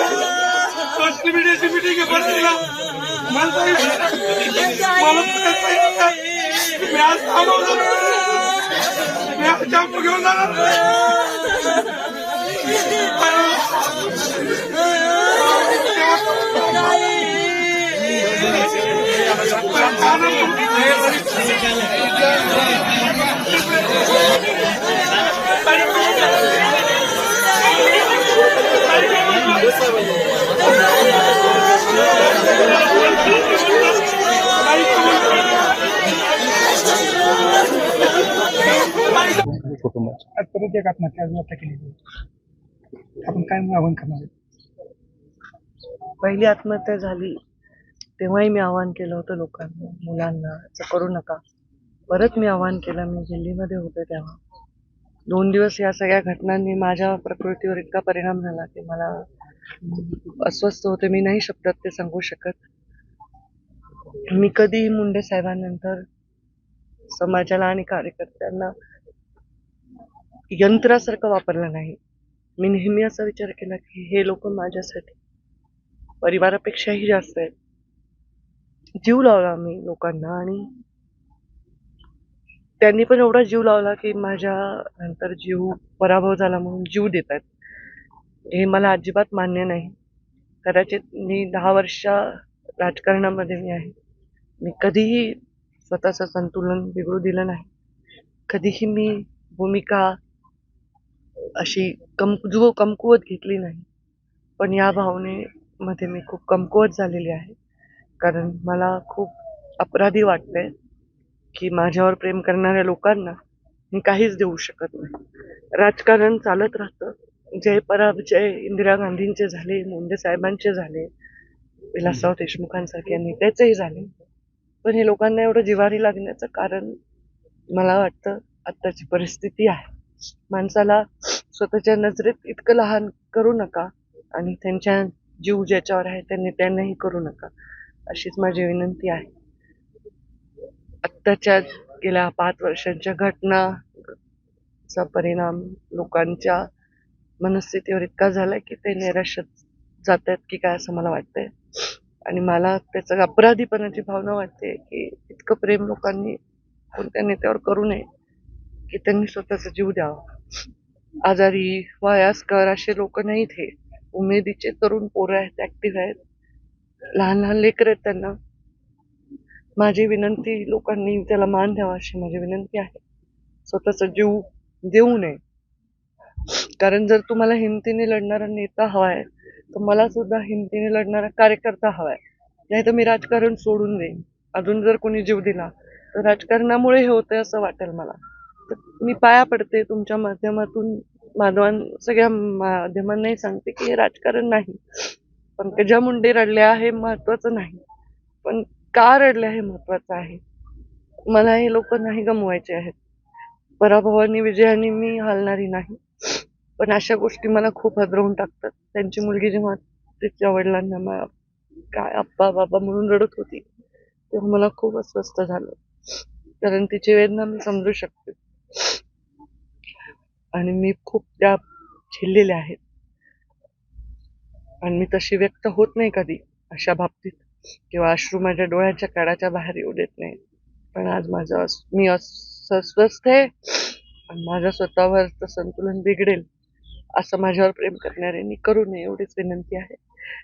Social मीडियाची meeting आहे बसलेला मला मी आज थांबवलं मी आज चाकू घेऊन जाणार कुटुंबाची आज परत एक आत्महत्या अजून आता केली. आपण काय आव्हान करणार? पहिली आत्महत्या झाली तेव्हाही मी आवाहन केलं होतं लोकांना मुलांना असं करू नका. परत मी आवाहन केलं मी दिल्लीमध्ये होते तेव्हा. दोन दिवस या सगळ्या घटनांनी माझ्या प्रकृतीवर इतका परिणाम झाला की मला अस्वस्थ होते मी नाही शब्दात ते सांगू शकत. मी कधीही मुंडे साहेबांनंतर समाजाला आणि कार्यकर्त्यांना यंत्रासारखं वापरलं नाही. मी नेहमी असा विचार केला की हे लोक माझ्यासाठी परिवारापेक्षाही जास्त आहेत. जीव लावला मी लोकांना आणि त्यांनी पण एवढा जीव लावला की माझ्या नंतर जीव पराभव झाला म्हणून जीव देत आहेत हे मला अजिबात मान्य नाही. कदाचित मी दहा वर्ष राजकारणामध्ये मी आहे. मी कधीही स्वतःचं संतुलन बिघडू दिलं नाही. कधीही मी भूमिका अशी कमजो कमकुवत घेतली नाही. पण या भावनेमध्ये मी खूप कमकुवत झालेली आहे. कारण मला खूप अपराधी वाटते की माझ्यावर प्रेम करणाऱ्या लोकांना मी काहीच देऊ शकत नाही. राजकारण चालत राहतं. जय पराजय इंदिरा गांधींचे झाले मुंडे साहेबांचे झाले विलासराव देशमुखांसारख्या नेत्याचेही झाले. पण हे लोकांना एवढं जिवारी लागण्याचं कारण मला वाटतं आत्ताची परिस्थिती आहे. माणसाला स्वतःच्या नजरेत इतकं लहान करू नका आणि त्यांच्या जीव ज्याच्यावर आहे त्यांनी त्यांनाही करू नका. अशीच माझी विनंती आहे. आत्ताच्या गेल्या पाच वर्षांच्या घटनाचा परिणाम लोकांच्या मनस्थितीवर इतका झाला की ते निराशात जात आहेत की काय असं मला वाटतंय. आणि मला त्याचं अपराधीपणाची भावना वाटते की इतकं प्रेम लोकांनी कोणत्या नेत्यावर करू नये की त्यांनी स्वतःचा जीव द्यावा. आजारी वयस्कर असे लोक नाहीत हे. उमेदीचे तरुण पोरं आहेत ऍक्टिव्ह आहेत. लहान लहान लेकरं आहेत त्यांना. माझी विनंती लोकांनी त्याला मान द्यावा अशी माझी विनंती आहे. स्वतःचा जीव देऊ नये. कारण जर तुम्हाला हिमतीने लढणारा नेता हवाय तर मला सुद्धा हिमतीने लढणारा कार्यकर्ता हवाय. नाही तर मी राजकारण सोडून देईन. अजून जर कोणी जीव दिला तर राजकारणामुळे हे होतंय असं वाटेल मला. मी पाया पडते तुमच्या माध्यमातून माधवान सगळ्या माध्यमांनाही सांगते की हे राजकारण नाही. पंकजा मुंडे रडल्या हे महत्वाचं नाही. पण का रडल्या हे महत्वाचं आहे? मला हे लोक नाही गमवायचे आहेत. पराभवानी विजयाने मी हलणारी नाही. पण अशा गोष्टी मला खूप हदरवून टाकतात. त्यांची मुलगी जेव्हा तिच्या वडिलांना मा- काय आप्पा बाबा म्हणून रडत होती तेव्हा मला खूप अस्वस्थ झालं. कारण तिची वेदना मी समजू शकते. आणि मी खूप त्या झेललेल्या आहेत. आणि मी तशी व्यक्त होत नाही कधी अशा बाबतीत. किंवा अश्रू माझ्या डोळ्याच्या काळाच्या बाहेर येऊ देत नाही पण आज माझं अस- मी अस- अस्वस्थ आहे. आणि माझ्या स्वतःवरचं संतुलन बिघडेल. असं माझ्यावर प्रेम करणाऱ्यांनी करू नये एवढीच विनंती आहे.